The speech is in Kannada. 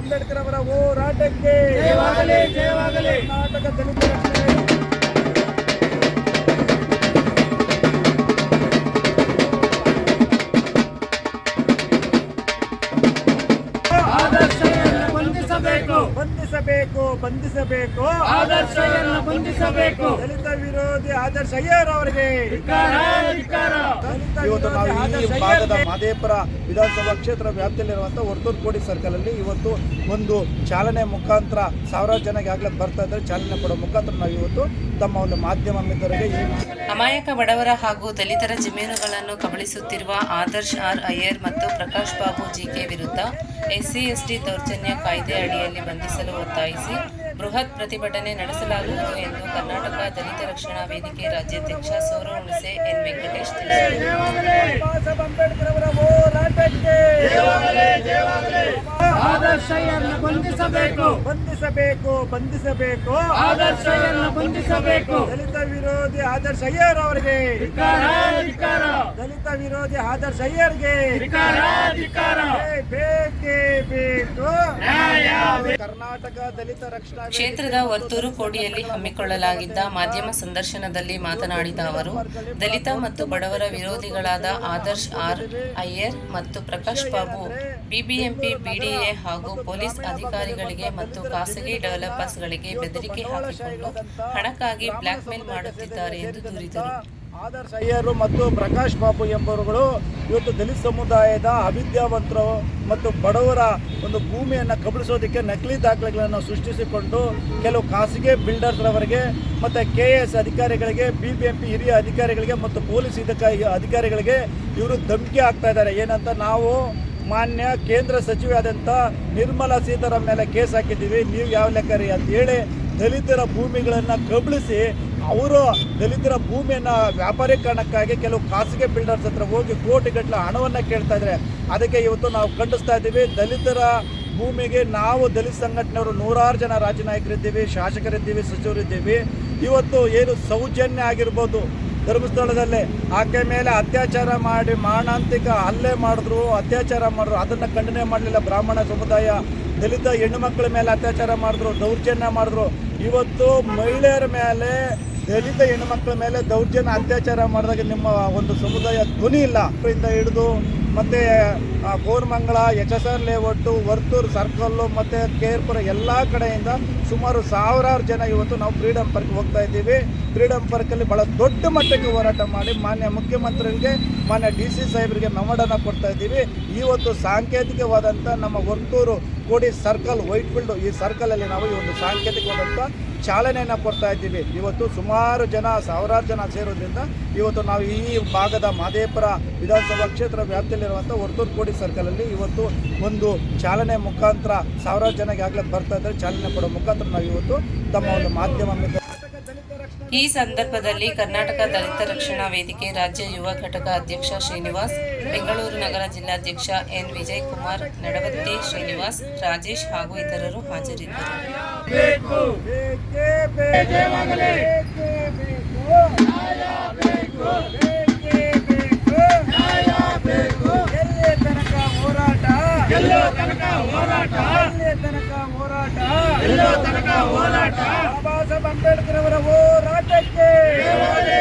ಅಂಬೇಡ್ಕರ್ ಅವರ ಹೋರಾಟಕ್ಕೆ ಕರ್ನಾಟಕ ದಲಿತ ರಕ್ಷಣೆ. ಬಂಧಿಸಬೇಕು ಬಂಧಿಸಬೇಕು. ಆದರ್ಶವನ್ನು ಬಂಧಿಸಬೇಕು. ದಲಿತ ವಿರೋಧಿ ಆದರ್ಶ ಅಯ್ಯರ್ ಅವರಿಗೆ ಇವತ್ತು ನಾವು ಈ ಭಾಗದ ಮಾದೇಪುರ ವಿಧಾನಸಭಾ ಕ್ಷೇತ್ರ ಕೋಡಿ ಸರ್ಕಲ್ ಅಲ್ಲಿ ಇವತ್ತು ಒಂದು ಚಾಲನೆ ಮುಖಾಂತರ ಸಾವಿರಾರು ಜನಕ್ಕೆ ಆಗ್ಲೇ ಬರ್ತಾ ಇದ್ದಾರೆ. ಚಾಲನೆ ಕೊಡೋ ಮುಖಾಂತರ ನಾವು ಇವತ್ತು ತಮ್ಮ ಒಂದು ಮಾಧ್ಯಮ ಮಿತ್ರರಿಗೆ ಈ ಅಮಾಯಕ ಬಡವರ ಹಾಗೂ ದಲಿತರ ಜಮೀನುಗಳನ್ನು ಕಬಳಿಸುತ್ತಿರುವ ಆದರ್ಶ್ ಆರ್ ಅಯ್ಯರ್ ಮತ್ತು ಪ್ರಕಾಶ್ ಬಾಬು ಜಿಕೆ ವಿರುದ್ಧ ಎಸ್ಸಿ ಎಸ್ಟಿ ದೌರ್ಜನ್ಯ ಕಾಯ್ದೆ ಅಡಿಯಲ್ಲಿ ಬಂಧಿಸಲು ಒತ್ತಾಯಿಸಿ ಬೃಹತ್ ಪ್ರತಿಭಟನೆ ನಡೆಸಲಾಗುವುದು ಎಂದು ಕರ್ನಾಟಕ ದಲಿತ ರಕ್ಷಣಾ ವೇದಿಕೆ ರಾಜ್ಯಾಧ್ಯಕ್ಷ ಸೌರವ್ ಹುಣಸೆ ಎನ್ ವೆಂಕಟೇಶ್ ತಿಳಿಸಿದರು ಬಾಬಾ ಸಾಹೇಬ್ ಅಂಬೇಡ್ಕರ್ ಅವರ ಹೋರಾಟಕ್ಕೆ ಆದರ್ಶವನ್ನು ಬಂಧಿಸಬೇಕು. ಬಂಧಿಸಬೇಕು ಬಂಧಿಸಬೇಕು. ಆದರ್ಶವನ್ನು ಬಂಧಿಸಬೇಕು. ದಲಿತ ವಿರೋಧಿ ಆದರ್ಶ ಅಯ್ಯರ್ ಅವರಿಗೆ ಧಿಕ್ಕಾರ, ಧಿಕ್ಕಾರ. ದಲಿತ ವಿರೋಧಿ ಆದರ್ಶ ಅಯ್ಯರ್ಗೆ ಬೇಕೇ ಬೇಕು. ಕರ್ನಾಟಕ ದಲಿತ ರಕ್ಷಣಾ ಕ್ಷೇತ್ರದ ವರ್ತೂರು ಕೋಡಿಯಲ್ಲಿ ಹಮ್ಮಿಕೊಳ್ಳಲಾಗಿದ್ದ ಮಾಧ್ಯಮ ಸಂದರ್ಶನದಲ್ಲಿ ಮಾತನಾಡಿದ ಅವರು ದಲಿತ ಮತ್ತು ಬಡವರ ವಿರೋಧಿಗಳಾದ ಆದರ್ಶ್ ಆರ್ ಅಯ್ಯರ್ ಮತ್ತು ಪ್ರಕಾಶ್ ಬಾಬು ಬಿಬಿಎಂಪಿ, ಬಿಡಿಎ ಹಾಗೂ ಪೊಲೀಸ್ ಅಧಿಕಾರಿಗಳಿಗೆ ಮತ್ತು ಖಾಸಗಿ ಡೆವಲಪರ್ಸ್ಗಳಿಗೆ ಬೆದರಿಕೆ ಹಾಕಿಕೊಂಡು ಹಣಕ್ಕಾಗಿ ಬ್ಲ್ಯಾಕ್ಮೇಲ್ ಮಾಡುತ್ತಿದ್ದಾರೆ ಎಂದು ದೂರಿದರು. ಆದರ್ಶ ಅಯ್ಯರು ಮತ್ತು ಪ್ರಕಾಶ್ ಬಾಬು ಎಂಬವರುಗಳು ಇವತ್ತು ದಲಿತ ಸಮುದಾಯದ ಅವಿದ್ಯಾವಂತರು ಮತ್ತು ಬಡವರ ಒಂದು ಭೂಮಿಯನ್ನು ಕಬಳಿಸೋದಕ್ಕೆ ನಕಲಿ ದಾಖಲೆಗಳನ್ನು ಸೃಷ್ಟಿಸಿಕೊಂಡು ಕೆಲವು ಖಾಸಗಿ ಬಿಲ್ಡರ್ಸ್ರವರಿಗೆ ಮತ್ತು ಕೆ ಎಸ್ ಅಧಿಕಾರಿಗಳಿಗೆ ಬಿ ಬಿ ಎಂ ಪಿ ಹಿರಿಯ ಅಧಿಕಾರಿಗಳಿಗೆ ಮತ್ತು ಪೊಲೀಸ್ ಇದಕ್ಕೆ ಅಧಿಕಾರಿಗಳಿಗೆ ಇವರು ಧಮಕಿ ಆಗ್ತಾ ಇದ್ದಾರೆ. ಏನಂತ ನಾವು ಮಾನ್ಯ ಕೇಂದ್ರ ಸಚಿವೆ ಆದಂಥ ನಿರ್ಮಲಾ ಸೀತಾರಾಮ್ ಮೇಲೆ ಕೇಸ್ ಹಾಕಿದ್ದೀವಿ. ನೀವು ಯಾವ ಲೆಕ್ಕರಿ ಅಂತ ಹೇಳಿ ದಲಿತರ ಭೂಮಿಗಳನ್ನು ಕಬಳಿಸಿ ಅವರು ದಲಿತರ ಭೂಮಿಯನ್ನು ವ್ಯಾಪಾರೀಕರಣಕ್ಕಾಗಿ ಕೆಲವು ಖಾಸಗಿ ಬಿಲ್ಡರ್ಸ್ ಹತ್ರ ಹೋಗಿ ಕೋಟಿಗಟ್ಟಲೆ ಹಣವನ್ನು ಕೇಳ್ತಾ ಇದ್ದಾರೆ. ಅದಕ್ಕೆ ಇವತ್ತು ನಾವು ಖಂಡಿಸ್ತಾ ಇದ್ದೀವಿ. ದಲಿತರ ಭೂಮಿಗೆ ನಾವು ದಲಿತ ಸಂಘಟನೆಯವರು ನೂರಾರು ಜನ ರಾಜ್ಯ ನಾಯಕರಿದ್ದೀವಿ ಶಾಸಕರಿದ್ದೀವಿ, ಸಚಿವರಿದ್ದೀವಿ. ಇವತ್ತು ಏನು ಸೌಜನ್ಯ ಆಗಿರ್ಬೋದು ಧರ್ಮಸ್ಥಳದಲ್ಲೇ. ಆಕೆ ಮೇಲೆ ಅತ್ಯಾಚಾರ ಮಾಡಿ ಮಾನಾಂತಿಕ ಹಲ್ಲೆ ಮಾಡಿದ್ರು, ಅತ್ಯಾಚಾರ ಮಾಡಿದ್ರು. ಅದನ್ನು ಖಂಡನೆ ಮಾಡಲಿಲ್ಲ ಬ್ರಾಹ್ಮಣ ಸಮುದಾಯ. ದಲಿತ ಹೆಣ್ಣು ಮಕ್ಕಳ ಮೇಲೆ ಅತ್ಯಾಚಾರ ಮಾಡಿದ್ರು, ದೌರ್ಜನ್ಯ ಮಾಡಿದ್ರು. ಇವತ್ತು ಮಹಿಳೆಯರ ಮೇಲೆ, ದಲಿತ ಹೆಣ್ಣು ಮಕ್ಕಳ ಮೇಲೆ ದೌರ್ಜನ್ಯ, ಅತ್ಯಾಚಾರ ಮಾಡಿದಾಗ ನಿಮ್ಮ ಒಂದು ಸಮುದಾಯ ಧ್ವನಿ ಇಲ್ಲ. ಹಿಡಿದು ಮತ್ತು Koramangala H S R layout, Varthur circle, ಮತ್ತು ಕೇರ್ಪುರ ಎಲ್ಲ ಕಡೆಯಿಂದ ಸುಮಾರು ಸಾವಿರಾರು ಜನ ಇವತ್ತು ನಾವು ಫ್ರೀಡಮ್ ಪಾರ್ಕ್ ಹೋಗ್ತಾ ಇದ್ದೀವಿ. ಫ್ರೀಡಮ್ ಪಾರ್ಕಲ್ಲಿ ಭಾಳ ದೊಡ್ಡ ಮಟ್ಟಕ್ಕೆ ಹೋರಾಟ ಮಾಡಿ ಮಾನ್ಯ ಮುಖ್ಯಮಂತ್ರಿಗಳಿಗೆ, ಮಾನ್ಯ ಡಿ ಸಿ ಸಾಹೇಬರಿಗೆ ಮೆಮಡನ್ನು ಕೊಡ್ತಾ ಇದ್ದೀವಿ. ಇವತ್ತು ಸಾಂಕೇತಿಕವಾದಂಥ ನಮ್ಮ Varthur Kodi circle, white field ಈ ಸರ್ಕಲಲ್ಲಿ ನಾವು ಈ ಒಂದು ಸಾಂಕೇತಿಕವಾದಂಥ ಚಾಲನೆಯನ್ನು ಕೊಡ್ತಾ ಇದ್ದೀವಿ. ಇವತ್ತು ಸುಮಾರು ಜನ, ಸಾವಿರಾರು ಜನ ಸೇರೋದ್ರಿಂದ ಇವತ್ತು ನಾವು ಈ ಭಾಗದ ಮಾದೇಪುರ ವಿಧಾನಸಭಾ ಕ್ಷೇತ್ರ ವ್ಯಾಪ್ತಿಯಲ್ಲಿರುವಂಥ ವರ್ತೂರು ಕೋಡಿ ಸರ್ಕಲಲ್ಲಿ ಇವತ್ತು ಒಂದು ಚಾಲನೆ ಮುಖಾಂತರ ಸಾವಿರಾರು ಜನಕ್ಕೆ ಆಗಲೇ ಬರ್ತಾ ಇದ್ದರೆ. ಚಾಲನೆ ಕೊಡೋ ಮುಖಾಂತರ ನಾವು ಇವತ್ತು ತಮ್ಮ ಒಂದು ಮಾಧ್ಯಮ ಈ ಸಂದರ್ಭದಲ್ಲಿ ಕರ್ನಾಟಕ ದಲಿತ ರಕ್ಷಣಾ ವೇದಿಕೆ ರಾಜ್ಯ ಯುವ ಘಟಕ ಅಧ್ಯಕ್ಷ ಶ್ರೀನಿವಾಸ್, ಬೆಂಗಳೂರು ನಗರ ಜಿಲ್ಲಾಧ್ಯಕ್ಷ ಎನ್. ವಿಜಯ್ ಕುಮಾರ್ ನಡವತ್ತಿ ಶ್ರೀನಿವಾಸ್, ರಾಜೇಶ್ ಹಾಗೂ ಇತರರು ಹಾಜರಿದ್ದರು. ಎಲ್ಲೋ ತನಕ ಹೋರಾಟ ಹೋರಾಟ. ಬಾಬಾ ಸಾಹೇಬ್ ಅಂಬೇಡ್ಕರ್ ಅವರ ಹೋರಾಟಕ್ಕೆ